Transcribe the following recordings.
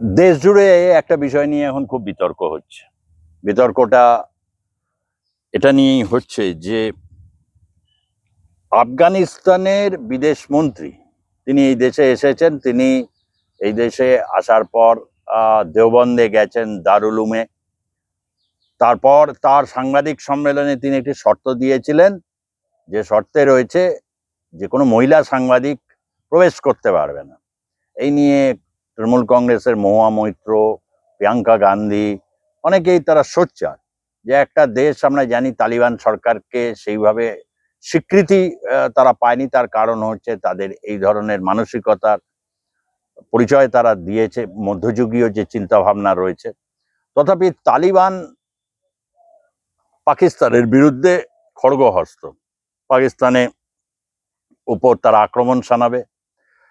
দেশ জুড়ে একটা বিষয় নিয়ে এখন খুব বিতর্ক হচ্ছে। বিতর্কটা এটা নিয়েই হচ্ছে যে আফগানিস্তানের বিদেশ মন্ত্রী, তিনি এই দেশে এসেছেন, তিনি এই দেশে আসার পর দেওবন্দে গেছেন দারুলুমে। তারপর তার সাংবাদিক সম্মেলনে তিনি একটি শর্ত দিয়েছিলেন, যে শর্তে রয়েছে যে কোনো মহিলা সাংবাদিক প্রবেশ করতে পারবে না। এই নিয়ে তৃণমূল কংগ্রেসের মহুয়া মৈত্র, প্রিয়াঙ্কা গান্ধী, অনেকেই তারা সোচ্চার যে একটা দেশ আমরা জানি তালিবান সরকারকে সেইভাবে স্বীকৃতি তারা পায়নি। তার কারণ হচ্ছে তাদের এই ধরনের মানসিকতার পরিচয় তারা দিয়েছে, মধ্যযুগীয় যে চিন্তা ভাবনা রয়েছে। তথাপি তালিবান পাকিস্তানের বিরুদ্ধে খড়গহস্ত। পাকিস্তানে উপর তারা আক্রমণ শানাবে।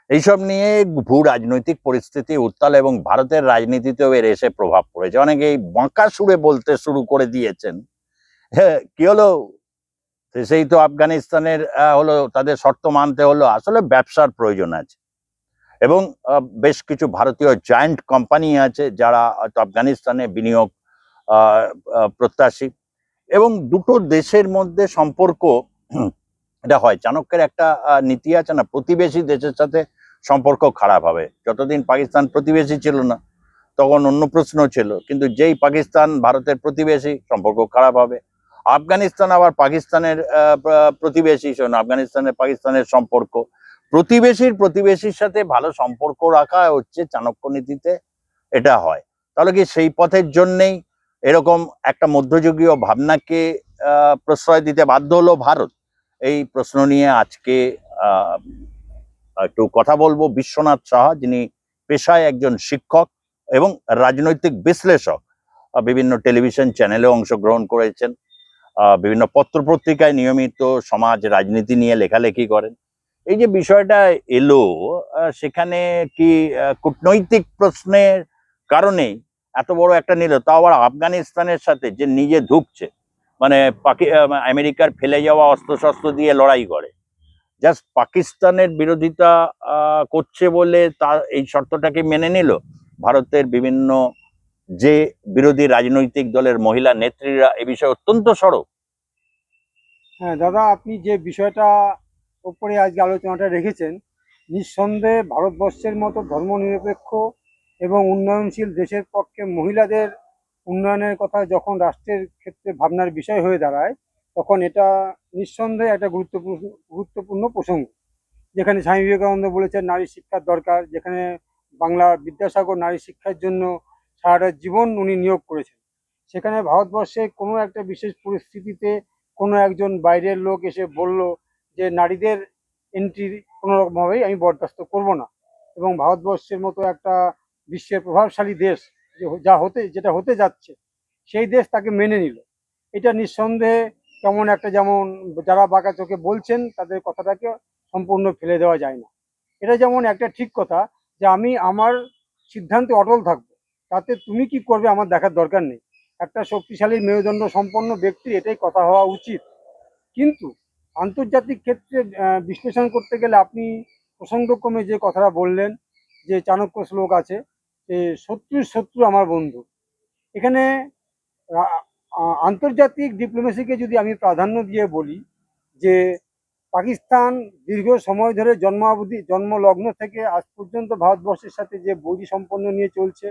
এইসব নিয়ে ভূ রাজনৈতিক পরিস্থিতি উত্তাল এবং ভারতের রাজনীতিতেও এর এসে প্রভাব পড়েছে। অনেকেই বাঁকা সুরে বলতে শুরু করে দিয়েছেন। হ্যাঁ কি হলো? সেই তো আফগানিস্তানের হলো, তাদের শর্ত মানতে হলো। আসলে ব্যবসার প্রয়োজন আছে। এবং বেশ কিছু ভারতীয় জয়েন্ট কোম্পানি আছে যারা আফগানিস্তানে বিনিয়োগ প্রত্যাশী। এবং দুটো দেশের মধ্যে সম্পর্ক, এটা হয়। চাণক্যের একটা নীতি আছে না, প্রতিবেশী দেশের সাথে সম্পর্ক খারাপ হবে। যতদিন পাকিস্তান প্রতিবেশী ছিল না, তখন অন্য প্রশ্ন ছিল, কিন্তু যেই পাকিস্তান ভারতের প্রতিবেশী, সম্পর্ক খারাপ হবে। আফগানিস্তান আবার পাকিস্তানের প্রতিবেশী, শোন, আফগানিস্তানের, পাকিস্তানের সম্পর্ক। প্রতিবেশীর প্রতিবেশীর সাথে ভালো সম্পর্ক রাখা হচ্ছে চাণক্য নীতিতে, এটা হয়। তাহলে কি সেই পথের জন্যেই এরকম একটা মধ্যযুগীয় ভাবনাকে প্রশ্রয় দিতে বাধ্য হলো ভারত? এই প্রশ্ন নিয়ে আজকে একটু কথা বলব। বিশ্বনাথ সাহা, যিনি পেশায় একজন শিক্ষক এবং রাজনৈতিক বিশ্লেষক বিভিন্ন টেলিভিশন চ্যানেলে অংশগ্রহণ করেছেন বিভিন্ন পত্রপত্রিকায় নিয়মিত সমাজ রাজনীতি নিয়ে লেখালেখি করেন। এই যে বিষয়টা এলো সেখানে কি কূটনৈতিক প্রশ্নের কারণে এত বড় একটা নিল? তাও আবার আফগানিস্তানের সাথে যে নিজে ঢুকছে মানে পাকি আমেরিকার ফেলে যাওয়া অস্ত্রশস্ত্র দিয়ে লড়াই করে। জাস্ট পাকিস্তানের বিরোধিতা করছে বলে তার এই শর্তটাকে মেনে নিল। ভারতের বিভিন্ন যে বিরোধী রাজনৈতিক দলের মহিলা নেত্রীরা, এ বিষয়ে অত্যন্ত সরব। হ্যাঁ দাদা, আপনি যে বিষয়টা উপরে আজকে আলোচনাটা রেখেছেন, নিঃসন্দেহে ভারতবর্ষের মতো ধর্মনিরপেক্ষ এবং উন্নয়নশীল দেশের পক্ষে মহিলাদের উন্নয়নের কথা যখন রাষ্ট্রের ক্ষেত্রে ভাবনার বিষয় হয়ে দাঁড়ায় তখন এটা নিঃসন্দেহে একটা গুরুত্বপূর্ণ গুরুত্বপূর্ণ প্রসঙ্গ। যেখানে স্বামী বিবেকানন্দ বলেছেন, নারী শিক্ষার দরকার। যেখানে বাংলা বিদ্যাসাগর নারী শিক্ষার জন্য সারাটা জীবন উনি নিয়োগ করেছেন। সেখানে ভারতবর্ষে কোনো একটা বিশেষ পরিস্থিতিতে কোনো একজন বাইরের লোক এসে বলল যে, নারীদের এন্ট্রি কোনো রকমভাবেই আমি বরদাস্ত করব না। এবং ভারতবর্ষের মতো একটা বিশ্বের প্রভাবশালী দেশ যা হতে, যেটা হতে যাচ্ছে, সেই দেশ তাকে মেনে নিল। এটা নিঃসন্দেহে কেমন একটা যেমন যারা বাঁকা চোখে বলছেন, তাদের কথাটাকে সম্পূর্ণ ফেলে দেওয়া যায় না। এটা যেমন একটা ঠিক কথা যে আমি আমার সিদ্ধান্তে অটল থাকব, তাতে তুমি কি করবে আমার দেখার দরকার নেই। একটা শক্তিশালী মেরুদণ্ড সম্পন্ন ব্যক্তির এটাই কথা হওয়া উচিত। কিন্তু আন্তর্জাতিক ক্ষেত্রে বিশ্লেষণ করতে গেলে আপনি প্রসঙ্গক্রমে যে কথাটা বললেন, যে চাণক্য শ্লোক আছে, যে শত্রুর শত্রু আমার বন্ধু। এখানে আন্তর্জাতিক ডিপ্লোমেসিকে যদি আমি প্রাধান্য দিয়ে বলি যে পাকিস্তান দীর্ঘ সময় ধরে জন্মাবধি জন্মলগ্ন থেকে আজ পর্যন্ত ভারতবর্ষের সাথে যে বৈরী সম্পন্ন নিয়ে চলছে,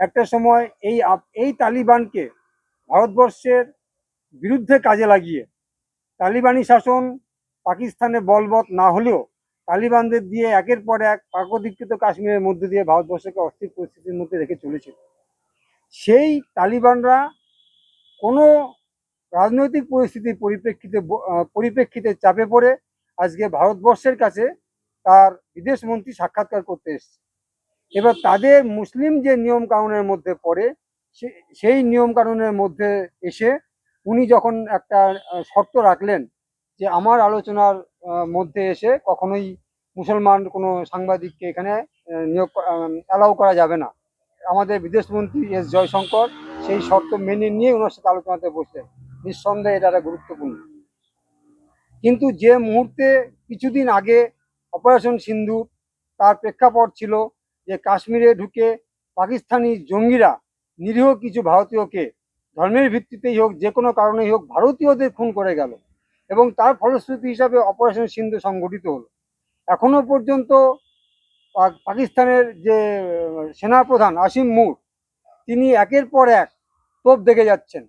একটা সময় এই এই তালিবানকে ভারতবর্ষের বিরুদ্ধে কাজে লাগিয়ে তালিবানি শাসন পাকিস্তানে বলবৎ না হলেও তালিবানদের দিয়ে একের পর এক পাকধিকৃত কাশ্মীরের মধ্যে দিয়ে ভারতবর্ষকে অস্থির পরিস্থিতির মধ্যে রেখে চলেছিল। সেই তালিবানরা কোনো রাজনৈতিক পরিস্থিতির পরিপ্রেক্ষিতে পরিপ্রেক্ষিতে চাপে পড়ে আজকে ভারতবর্ষের কাছে তার বিদেশমন্ত্রী সাক্ষাৎকার করতে এসেছে। এবার তাদের মুসলিম যে নিয়ম কানুনের মধ্যে পড়ে সেই নিয়ম কানুনের মধ্যে এসে উনি যখন একটা শর্ত রাখলেন যে আমার আলোচনার মধ্যে এসে কখনোই মুসলমান কোনো সাংবাদিককে এখানে নিয়োগ অ্যালাউ করা যাবে না। আমাদের বিদেশমন্ত্রী এস জয়শঙ্কর সেই শর্ত মেনে নিয়ে ওনার সাথে আলোচনাতে বসলেন নিঃসন্দেহে এটা একটা গুরুত্বপূর্ণ। কিন্তু যে মুহূর্তে কিছুদিন আগে অপারেশন সিন্ধু তার প্রেক্ষাপট ছিল যে কাশ্মীরে ঢুকে পাকিস্তানি জঙ্গিরা নিরীহ কিছু ভারতীয়কে ধর্মের ভিত্তিতেই হোক, যে কোনো কারণেই হোক, ভারতীয়দের খুন করে গেল এবং তার ফলশ্রুতি হিসাবে অপারেশন সিন্ধু সংগঠিত হলো। এখনও পর্যন্ত পাকিস্তানের যে সেনাপ্রধান আসিম মুর, তিনি একের পর এক তোপ দেখে যাচ্ছেন।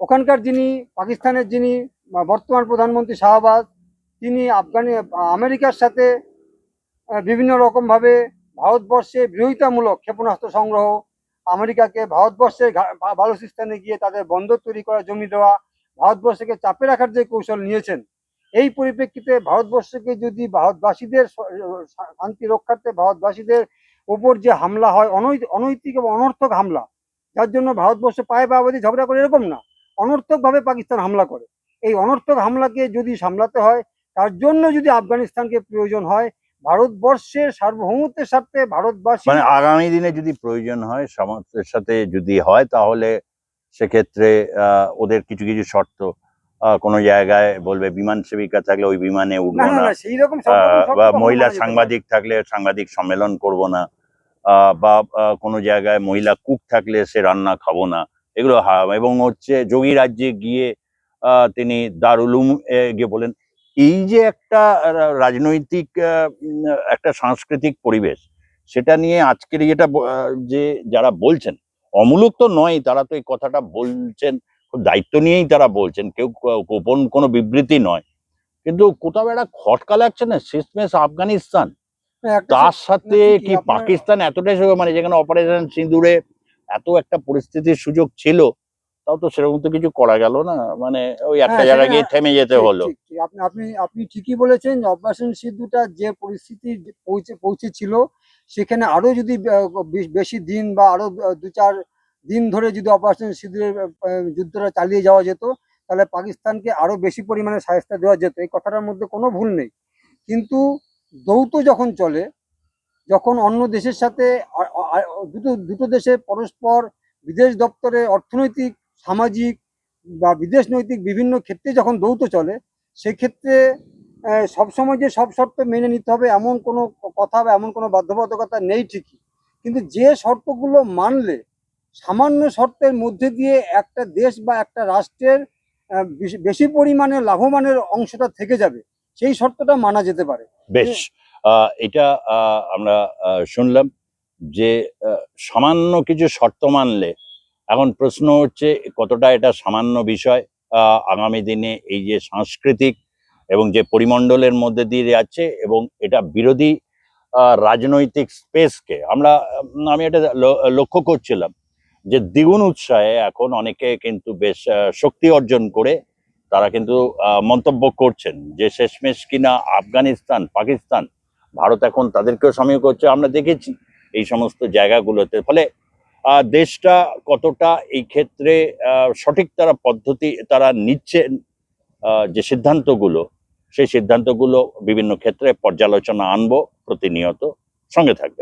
ওখানকার যিনি, পাকিস্তানের যিনি বর্তমান প্রধানমন্ত্রী শাহবাজ, তিনি আফগানি, আমেরিকার সাথে বিভিন্ন রকমভাবে ভারতবর্ষে বিরোধিতামূলক ক্ষেপণাস্ত্র সংগ্রহ, আমেরিকাকে ভারতবর্ষের বালুচিস্তানে গিয়ে তাদের বন্দর তৈরি করা, জমি দেওয়া, ভারতবর্ষকে চাপে রাখার যে কৌশল নিয়েছেন এই পরিপ্রেক্ষিতে ভারতবর্ষকে যদি ভারতবাসীদের শান্তি রক্ষার্থে ভারতবাসীদের ওপর যে হামলা হয় অনৈতিক এবং অনর্থক হামলা, যার জন্য ভারতবর্ষ পায়ে পায়ে ঝগড়া করে, এরকম না। অনর্থকভাবে পাকিস্তান হামলা করে। এই অনর্থক হামলাকে যদি সামলাতে হয়, তার জন্য যদি আফগানিস্তানকে প্রয়োজন হয়, ভারতবর্ষের সার্বভৌমত্বের সাথে ভারতবাসী মানে আগামী দিনে যদি প্রয়োজন হয়, সামর্থ্যের সাথে যদি হয়, তাহলে সেক্ষেত্রে ওদের কিছু কিছু শর্ত কোনো জায়গায় বলবে বিমান সেবিকা থাকলে ওই বিমানে উঠবো না বা মহিলা সাংবাদিক থাকলে সাংবাদিক সম্মেলন করব না। বা কোনো জায়গায় মহিলা কুক থাকলে সে রান্না খাব না। এগুলো এবং হচ্ছে যোগী রাজ্যে গিয়ে আহ, তিনি দারুলুম এ গিয়ে বলেন এই যে একটা রাজনৈতিক আহ, একটা সাংস্কৃতিক পরিবেশ সেটা নিয়ে আজকের যেটা যে যারা বলছেন অমূলক তো নয় তারা তো এই কথাটা বলছেন দায়িত্ব নিয়েই তারা বলছেন কেউ গোপন কোনো বিবৃতি নয়। কিন্তু কোথাও একটা খটকা লাগছে না শেষমেশ আফগানিস্তান। তার সাথে কি পাকিস্তান এতটাই সুযোগ মানে যেখানে অপারেশন সিঁদুরে এত একটা পরিস্থিতির সুযোগ ছিল তাও তো সেরকম তো কিছু করা গেল না। মানে ওই একটা হ্যাঁ, জায়গায় গিয়ে থেমে যেতে হলো। আপনি আপনি আপনি ঠিকই বলেছেন অপারেশন সিদ্ধুটা যে পরিস্থিতি পৌঁছে পৌঁছেছিল সেখানে আরও যদি বেশি দিন বা আরও দু চার দিন ধরে যদি অপারেশন সিদ্ধুর যুদ্ধটা চালিয়ে যাওয়া যেত, তাহলে পাকিস্তানকে আরও বেশি পরিমাণে সাহায্য দেওয়া যেত। এই কথাটার মধ্যে কোনো ভুল নেই। কিন্তু দৌত যখন চলে, যখন অন্য দেশের সাথে দুটো দুটো দেশে পরস্পর বিদেশ দপ্তরে অর্থনৈতিক, সামাজিক বা বিদেশ নৈতিক বিভিন্ন ক্ষেত্রে যখন দৌত চলে, সেক্ষেত্রে সবসময় যে সব শর্ত মেনে নিতে হবে এমন কোনো কথা বা এমন কোনো বাধ্যবাধকতা নেই ঠিকই। কিন্তু যে শর্তগুলো মানলে সামান্য শর্তের মধ্যে দিয়ে একটা দেশ বা একটা রাষ্ট্রের বেশি- পরিমাণে লাভবানের অংশটা থেকে যাবে সেই শর্তটা মানা যেতে পারে। বেশ এটা আমরা শুনলাম যে সামান্য কিছু শর্ত মানলে এখন প্রশ্ন হচ্ছে কতটা এটা সামান্য বিষয় আহ, আগামী দিনে এই যে সাংস্কৃতিক এবং যে পরিমণ্ডলের মধ্যে দিয়ে যাচ্ছে এবং এটা বিরোধী রাজনৈতিক স্পেসকে আমরা আমি এটা লক্ষ্য করছিলাম। যে দ্বিগুণ উৎসাহে এখন অনেকে কিন্তু বেশ শক্তি অর্জন করে তারা কিন্তু মন্তব্য করছেন যে শেষমেশ কিনা আফগানিস্তান, পাকিস্তান, ভারত এখন তাদেরকেও সামিল করছে। আমরা দেখেছি এই সমস্ত জায়গাগুলোতে। ফলে দেশটা কতটা এই ক্ষেত্রে সঠিক তারা পদ্ধতি তারা নিচ্ছেন যে সিদ্ধান্তগুলো, সেই সিদ্ধান্তগুলো বিভিন্ন ক্ষেত্রে পর্যালোচনা আনব প্রতিনিয়ত সঙ্গে থাকবে